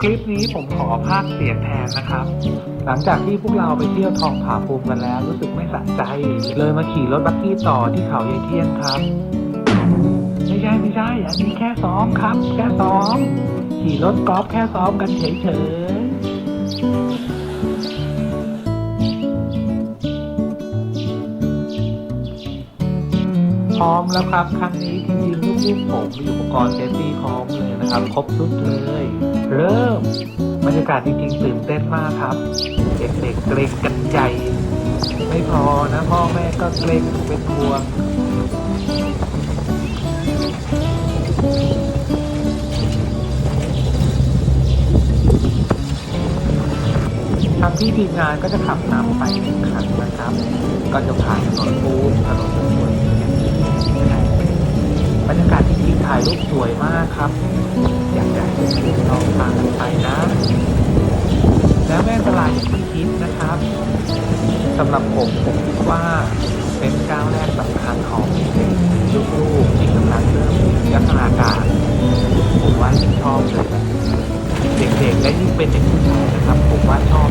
คลิปนี้ผมขอภาคเสียงแทนนะครับ หลังจากที่พวกเราไปเที่ยวทองผาภูมิกันแล้วรู้สึกไม่สะใจ เลยมาขี่รถบักกี้ต่อที่เขายายเที่ยงครับ ไม่ใช่ไม่ใช่อันนี้แค่ซ้อมครับ แค่ซ้อม ขี่รถกอล์ฟแค่ซ้อมกันเฉยๆพร้อมแล้วครับครั้งนี้ ริงๆลูกๆผมมีอุปกรณ์เซฟตี้พร้อมเลยนะครับ ครบชุดเลย เริ่มบรรยากาศจริงๆตื่นเต้นมากครับ เด็กๆเกรงกันใหญ่ไม่พอนะพ่อแม่ก็เกรงเป็นห่วงทางที่ทีมงานก็จะขับนำไปหนึ่งคันนะครับ ก็จะผ่านถนนปูนถนนสวย บรรยากาศจริงๆถ่ายรูปสวยมากครับ อยากจะให้ลองทางกันไปนะ แล้วแม่ตลาดที่คิดนะครับสำหรับผมผมคิดว่าเป็นก้าวแรกสำคัญของเด็กลูกๆที่กำลังเริ่มพัฒนาการผมว่าชอบเลยเด็กๆและยิ่งเป็นเด็กผู้ชายนะครับผมว่าชอบ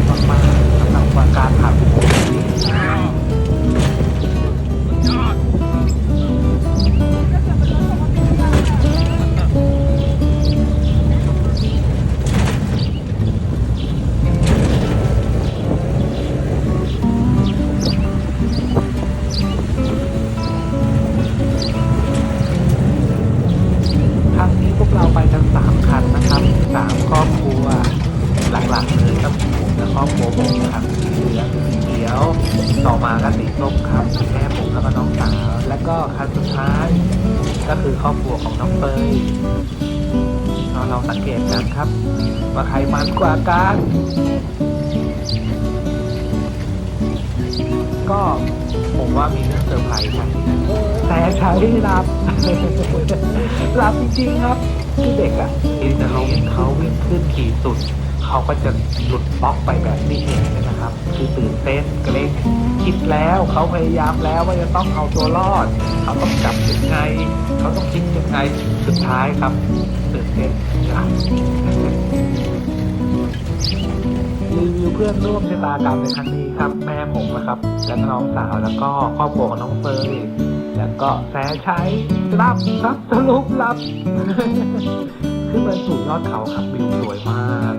แล้วก็น้องสาว แล้วก็คันสุดท้าย ก็คือครอบครัวของน้องเฟยเราลองสังเกตกันครับ ว่าใครมันกว่ากันก็ผมว่ามีเรื่องเซอร์ไพรส์ครับแต่ใช้รับรับจริงๆครับคือเด็กอะที่เราเห็นเขาวิ่งขึ้นขี่สุด เขาก็จะหลุดบล็อกไปแบบที่เห็นนะครับ คือตื่นเต้นเกรง คิดแล้วเขาพยายามแล้วว่าจะต้องเอาตัวรอด เขาต้องจับยังไง เขาต้องคิดยังไงสุดท้ายครับตื่นเต้นหลับรีวิวเพื่อนร่วมชะตากรรมในครั้งนี้ครับ แม่ผมนะครับ และน้องสาวแล้วก็ครอบครัวของน้องเฟยแล้วก็แสใช้รับครับสรุปรับ ขึ้นไปสู่ยอดเขาครับวิวสวยมาก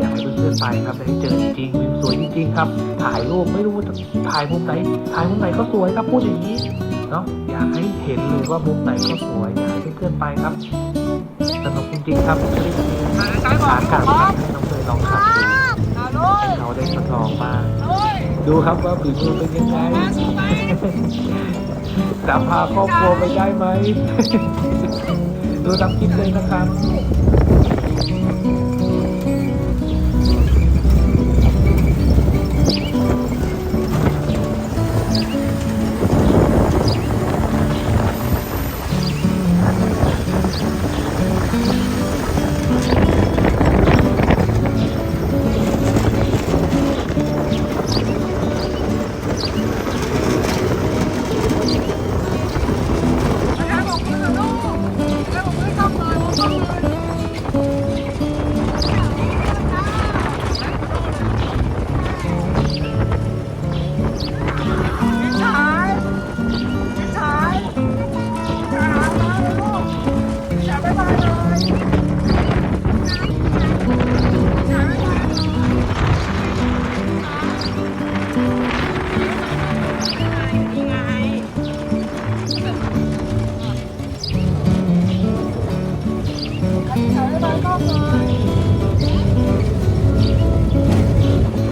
อยากให้เพื่อนๆไปครับได้เจอจริงๆวิวสวยจริงๆครับ ถ่ายรูปไม่รู้ว่าจะถ่ายมุมไหนถ่ายมุมไหนก็สวยครับพูดอย่างนี้เนาะอยากให้เห็นเลยว่ามุมไหนก็สวยอยากให้เพื่อนๆไปครับสนุกจริงๆครับขากลับครับให้น้องเฟยลองขับดูเขาได้ทดลองบ้าดูครับว่าฝีมือเป็นยังไงจะพาครอบครัวไปได้ไหม ดูตามคลิปเลยนะครับ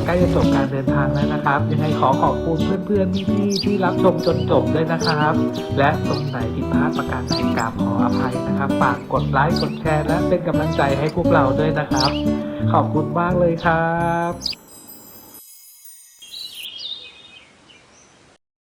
ใกล้จะจบการเดินทางแล้วนะครับ ยังไงขอขอบคุณเพื่อนๆพี่ๆที่รับชมจนจบด้วยนะครับ และตรงไหนผิดพลาดประการใดกราบขออภัยนะครับฝากกดไลค์กดแชร์และเป็นกำลังใจให้พวกเราด้วยนะครับ ขอบคุณมากเลยครับ